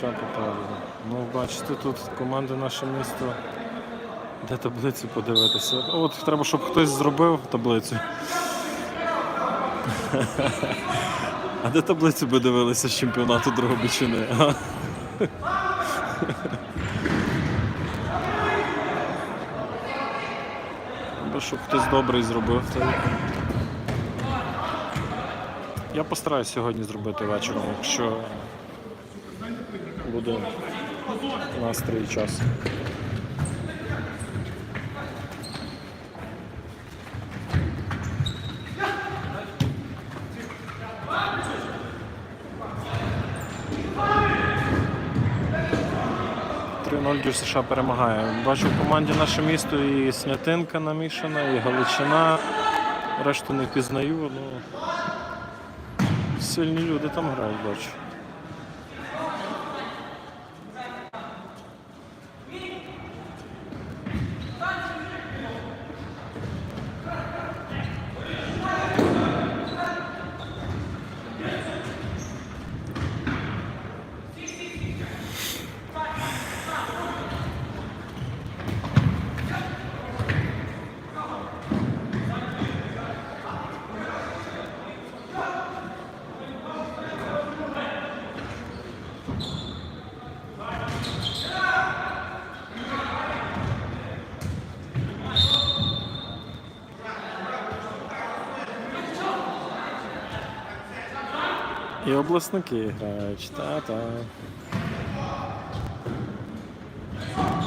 ще попереду. Ну, бачите, тут команди наше місто. Де таблицю подивитися? От треба, щоб хтось зробив таблицю. А де таблицю би дивилися з чемпіонату Дрогобичини? а? Треба, щоб хтось добрий зробив. Я постараюсь сьогодні зробити вечором, якщо буде настрій час. Дю США перемагає. Бачу в команді наше місто і Снятинка намішана, і Галичина. Решту не впізнаю, ну сильні люди там грають, бачу. І обласники грають. Та-та.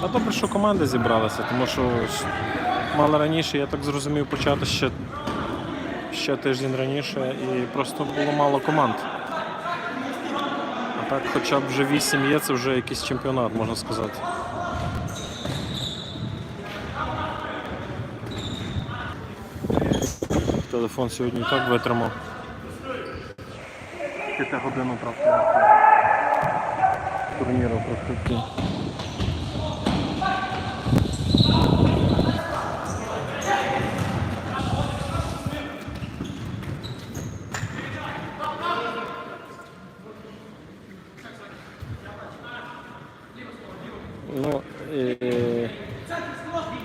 А добре, що команди зібралися, тому що ж мали раніше, я так зрозумів, почати ще, ще тиждень раніше і просто було мало команд. А так хоча б вже 8 є, це вже якийсь чемпіонат, можна сказати. Телефон сьогодні так витримав. П'яти годину правда. Турніру прокрутки. Ну, е-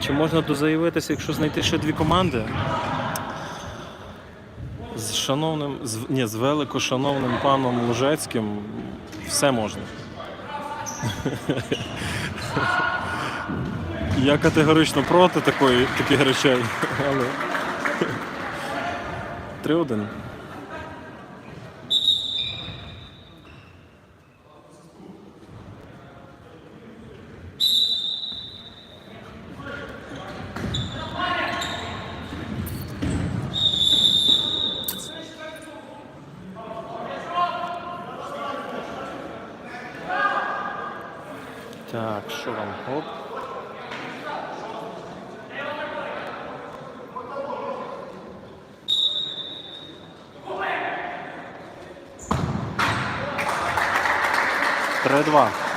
чи можна дозаявитися, якщо знайти ще дві команди? Шановним, з, ні, з великошановним паном Лужецьким все можна. Я категорично проти такої, таких речей, але 3-1. Так, що там? Оп. Три-два.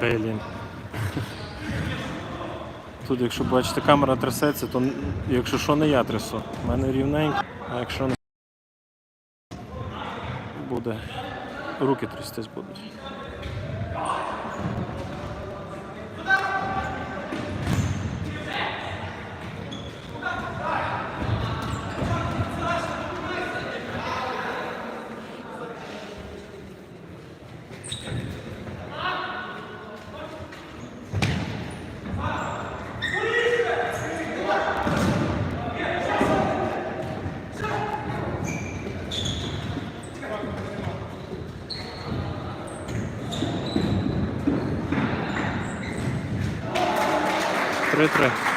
Блін. Тут, якщо бачите, камера трясеться, то якщо що, не я трясу. У мене рівненько, а якщо не буде, руки трястись будуть. Три-три.